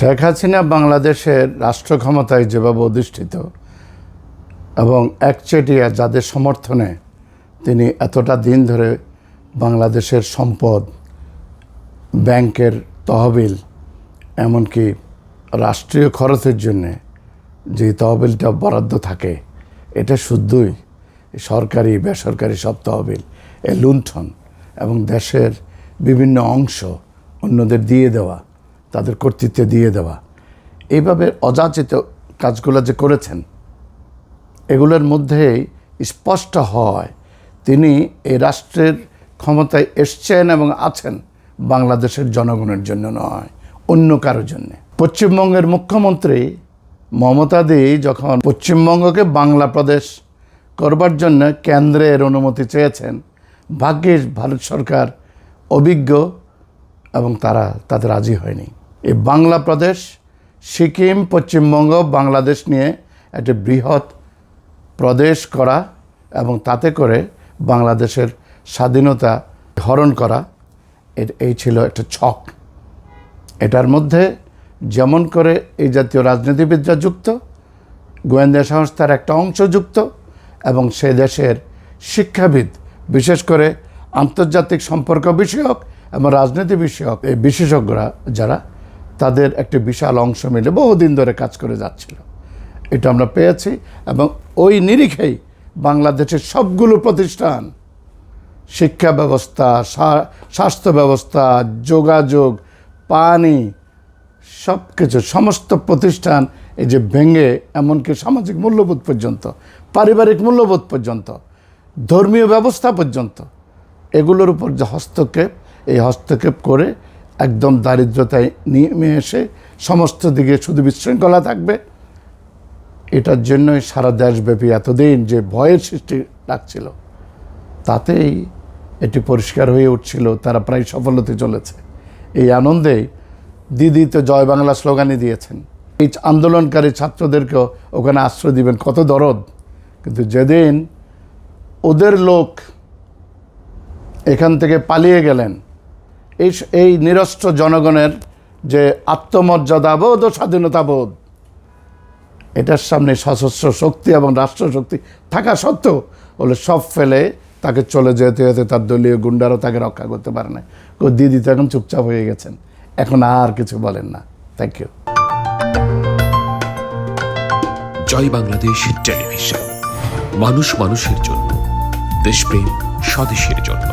শেখ হাসিনা বাংলাদেশের রাষ্ট্র ক্ষমতায় যেভাবে অধিষ্ঠিত এবং একচেটিয়া যাদের সমর্থনে তিনি এতটা দিন ধরে বাংলাদেশের সম্পদ, ব্যাংকের তহবিল, এমনকি রাষ্ট্রীয় খরচের জন্যে যে তহবিলটা বরাদ্দ থাকে, এটা শুদ্ধই সরকারি, বেসরকারি সব তহবিল, এ লুণ্ঠন এবং দেশের বিভিন্ন অংশ অন্যদের দিয়ে দেওয়া। তাদের কর্তৃত্বে দিয়ে দেওয়া। এইভাবে অযাচিত কাজগুলো যে করেছেন, এগুলোর মধ্যেই স্পষ্ট হয় তিনি এই রাষ্ট্রের ক্ষমতায় এসছেন এবং আছেন বাংলাদেশের জনগণের জন্য নয়, অন্য কারোর জন্যে। পশ্চিমবঙ্গের মুখ্যমন্ত্রী মমতা দি যখন পশ্চিমবঙ্গকে বাংলা প্রদেশ করবার জন্য কেন্দ্রের অনুমতি চেয়েছেন, ভাগ্যিস ভারত সরকার অভিজ্ঞ এবং তারা তাতে রাজি হয়নি। এই বাংলা প্রদেশ, সিকিম, পশ্চিমবঙ্গ, বাংলাদেশ নিয়ে একটি বৃহৎ প্রদেশ করা এবং তাতে করে বাংলাদেশের স্বাধীনতা হরণ করা এই ছিল একটা ছক। এটার মধ্যে যেমন করে এই জাতীয় রাজনীতিবিদরা যুক্ত, গোয়েন্দা সংস্থার একটা অংশ যুক্ত এবং সে দেশের শিক্ষাবিদ, বিশেষ করে আন্তর্জাতিক সম্পর্ক বিষয়ক এবং রাজনীতি বিষয়ক এই বিশেষজ্ঞরা যারা তাদের একটি বিশাল অংশ মিলে বহুদিন ধরে কাজ করে যাচ্ছিল। এটা আমরা পেয়েছি এবং ওই নিরিখেই বাংলাদেশের সবগুলো প্রতিষ্ঠান, শিক্ষা ব্যবস্থা স্বাস্থ্য ব্যবস্থা, যোগাযোগ, পানি সব কিছু সমস্ত প্রতিষ্ঠান এই যে ভেঙে এমনকি সামাজিক মূল্যবোধ পর্যন্ত, পারিবারিক মূল্যবোধ পর্যন্ত, ধর্মীয় ব্যবস্থা পর্যন্ত, এগুলোর উপর যে হস্তক্ষেপ, এই হস্তক্ষেপ করে একদম দারিদ্রতায় নেমে এসে সমস্ত দিকে শুধু বিশৃঙ্খলা থাকবে। এটার জন্যই সারা দেশব্যাপী এতদিন যে ভয়ের সৃষ্টি ডাকছিল তাতেই এটি পরিষ্কার হয়ে উঠছিল, তারা প্রায় সফলতে চলেছে। এই আনন্দে দিদি তো জয় বাংলা স্লোগানই দিয়েছেন। এই আন্দোলনকারী ছাত্রদেরকেও ওখানে আশ্রয় দিবেন, কত দরদ। কিন্তু যেদিন ওদের লোক এখান থেকে পালিয়ে গেলেন এই এই নিরস্ত্র জনগণের যে আত্মমর্যাদা বোধ ও স্বাধীনতা বোধ এটার সামনে সশস্ত্র শক্তি এবং রাষ্ট্রশক্তি থাকা সত্ত্বেও বলে সব ফেলে তাকে চলে যেতে যেতে তার দলীয় গুন্ডারও তাকে রক্ষা করতে পারে না। দিদি তো এখন চুপচাপ হয়ে গেছেন। এখন আর কিছু বলেন না। Thank you Joy Bangladesh television. মানুষ মানুষের জন্য, দেশপ্রেম স্বদেশের জন্য।